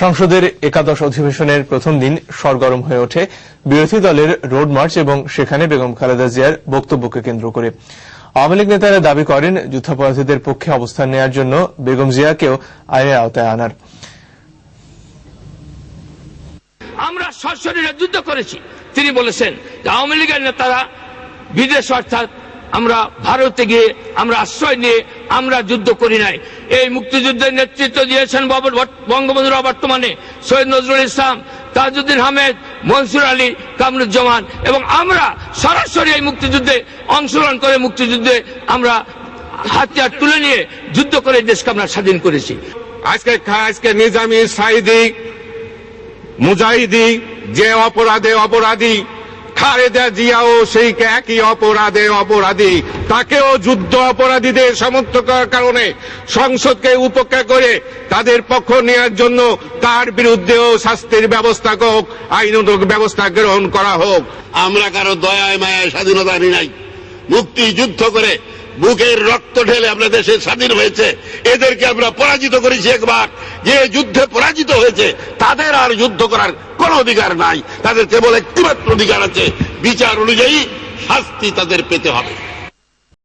সংসদের একাদশ অধিবেশনের প্রথম দিন সরগরম হয়ে ওঠে। বিরোধী দলের রোড মার্চ এবং সেখানে বেগম খালেদা জিয়ার বক্তব্যকে কেন্দ্র করে। আওয়ামী লীগ নেতারা দাবি করেন, যুদ্ধাপরাধীদের পক্ষে অবস্থান নেওয়ার জন্য বেগম জিয়াকেও আইনের আওতায় আনার। আমরা সশরীরে যুদ্ধ করেছি। তিনি বলেছেন আওয়ামী লীগের নেতারা বিদেশ অর্থাৎ আমরা ভারতে গিয়ে আমরা আশ্রয় নিয়ে আমরা যুদ্ধ করি নাই। এই মুক্তিযুদ্ধের নেতৃত্ব দিয়েছেন বঙ্গবন্ধুরা বর্তমানে সৈয়দ নজরুল ইসলাম, তাজউদ্দিন আহমেদ মনসুর আলী, কামরুজ্জামান এবং আমরা সরাসরি এই মুক্তিযুদ্ধে অংশগ্রহণ করে মুক্তিযুদ্ধে আমরা হাতিয়ার তুলে নিয়ে যুদ্ধ করে দেশকে আমরা স্বাধীন করেছি। আজকে আজকে নিজামি সাইদি, মুজাহিদি, যে অপরাধে অপরাধী খালেদা জিয়াও সেই একই অপরাধে অপরাধী। তাকেও যুদ্ধ অপরাধীদের সমর্থ করার কারণে সংসদকে উপেক্ষা করে তাদের পক্ষ নেওয়ার জন্য তার বিরুদ্ধেও শাস্তির ব্যবস্থা হোক আইনত ব্যবস্থা গ্রহণ করা হোক। আমরা কারও দয়ায় মায়ায় স্বাধীনতা আনি নাই। মুক্তি যুদ্ধ করে বুকের রক্ত ঢেলে আমরা দেশে স্বাধীন হয়েছে। এদেরকে আমরা পরাজিত করেছি একবার। যে যুদ্ধে পরাজিত হয়েছে, তাদের আর যুদ্ধ করার কোন অধিকার নাই। তাদের কেবল একটিমাত্র অধিকার আছে। বিচার অনুযায়ী শাস্তি তাদের পেতে হবে।